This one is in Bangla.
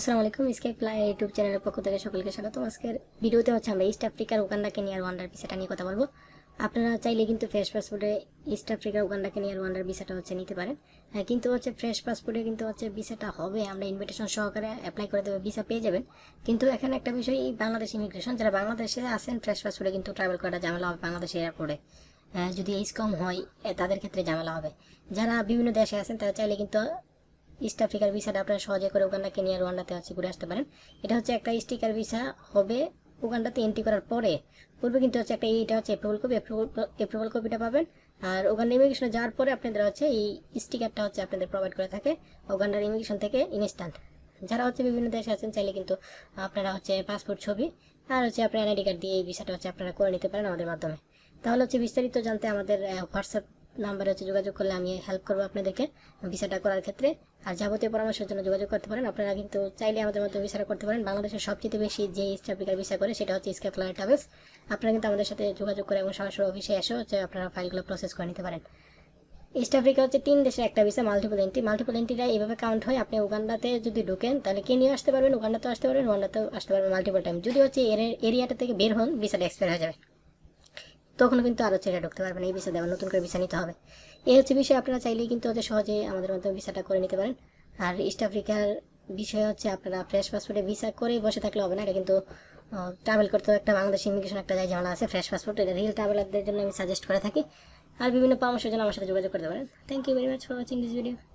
আসসালামু আলাইকুম স্কেপ ফ্লাই ইউটিউব চ্যানেলের পক্ষ থেকে সকলকে স্বাগত। আজকের ভিডিওতে হচ্ছে আমরা ইস্ট আফ্রিকার উগান্ডা কেনিয়ার ওয়ান্ডার ভিসাটা নিয়ে কথা বলব। আপনারা চাইলে কিন্তু ফ্রেশ পাসপোর্টে ইস্ট আফ্রিকা উগান্ডা কেনিয়ার ওয়ান্ডার ভিসাটা হচ্ছে নিতে পারেন। হ্যাঁ, কিন্তু হচ্ছে ফ্রেশ পাসপোর্টে কিন্তু হচ্ছে ভিসাটা হবে আমরা ইনভিটেশন সহকারে অ্যাপ্লাই করে দেবো ভিসা পেয়ে যাবেন। কিন্তু এখানে একটা বিষয় বাংলাদেশ ইমিগ্রেশন যারা বাংলাদেশে আসেন ফ্রেশ পাসপোর্টে কিন্তু ট্রাভেল করাটা ঝামেলা হবে বাংলাদেশ এয়ারপোর্টে আহ, যদি এইজ কম হয় তাদের ক্ষেত্রে ঝামেলা হবে। যারা বিভিন্ন দেশে আছেন তারা চাইলে কিন্তু ইস্ট আফ্রিকার ভিসাটা আপনারা সহজে করে উগান্ডা কেনিয়া রোয়ান্ডাতে আছে, ঘুরে আসতে পারেন। এটা হচ্ছে একটা স্টিকার ভিসা হবে উগান্ডাতে এন্ট্রি করার পরে। পূর্বে কিন্তু হচ্ছে একটা এইটা হচ্ছে অ্যাপ্রুভাল কপি অ্যাপ্রুভাল কপিটা পাবেন। আর উগান্ডা ইমিগ্রেশনে যাওয়ার পরে আপনাদের হচ্ছে এই স্টিকারটা হচ্ছে আপনাদের প্রোভাইড করে থাকে উগান্ডার ইমিগ্রেশন থেকে ইনস্ট্যান্ট যারা হচ্ছে বিভিন্ন দেশে আছেন, চাইলে কিন্তু আপনারা হচ্ছে পাসপোর্ট ছবি আর হচ্ছে আপনার এনআইডি কার্ড দিয়ে এই ভিসাটা হচ্ছে আপনারা করে নিতে পারেন আমাদের মাধ্যমে। তাহলে হচ্ছে বিস্তারিত জানতে আমাদের হোয়াটসঅ্যাপ নাম্বারে হচ্ছে যোগাযোগ করলে আমি হেল্প করব আপনাদেরকে ভিসাটা করার ক্ষেত্রে। আর যাবতীয় পরামর্শের জন্য যোগাযোগ করতে পারেন। আপনারা কিন্তু চাইলে আমাদের মধ্যে ভিসাটা করতে পারেন। বাংলাদেশের সবচেয়ে বেশি যে ইস্ট আফ্রিকার ভিসা করে, সেটা হচ্ছে স্কেপ ফ্লাইট ট্রাভেলস আপনারা কিন্তু আমাদের সাথে যোগাযোগ করে এবং সরাসরি অফিসে এসে হচ্ছে আপনারা ফাইলগুলো প্রসেস করে নিতে পারেন। ইস্ট আফ্রিকা হচ্ছে তিন দেশের একটা ভিসা মাল্টিপল এন্ট্রি মাল্টিপল এন্ট্রিটা এইভাবে কাউন্ট হয়। আপনি উগান্ডাতে যদি ঢোকেন, তাহলে কেনিয়া আসতে পারবেন? উগান্ডাতেও আসতে পারবেন রোয়ান্ডাতেও আসতে পারবেন মাল্টিপল টাইম যদি হচ্ছে এর এরিয়াটা থেকে বের হন ভিসাটা এক্সপায়ার হয়ে যাবে। তখন কিন্তু আরও ছেড়ে ঢুকতে পারবেন এই ভিসা দেওয়া নতুন করে ভিসা নিতে হবে। এই হচ্ছে বিষয়, আপনারা চাইলেই কিন্তু হচ্ছে সহজে আমাদের মাধ্যমে ভিসাটা করে নিতে পারেন। আর ইস্ট আফ্রিকার বিষয় হচ্ছে, আপনারা ফ্রেশ পাসপোর্টে ভিসা করে বসে থাকলে হবে না, এটা কিন্তু ট্রাভেল করতেও একটা বাংলাদেশ ইমিগ্রেশন একটা যায় ঝামেলা আছে ফ্রেশ পাসপোর্ট এটা রিয়েল ট্রাভেলারদের জন্য আমি সাজেস্ট করে থাকি। আর বিভিন্ন পরামর্শের জন্য আমার সাথে যোগাযোগ করতে পারেন। Thank you very much for watching this video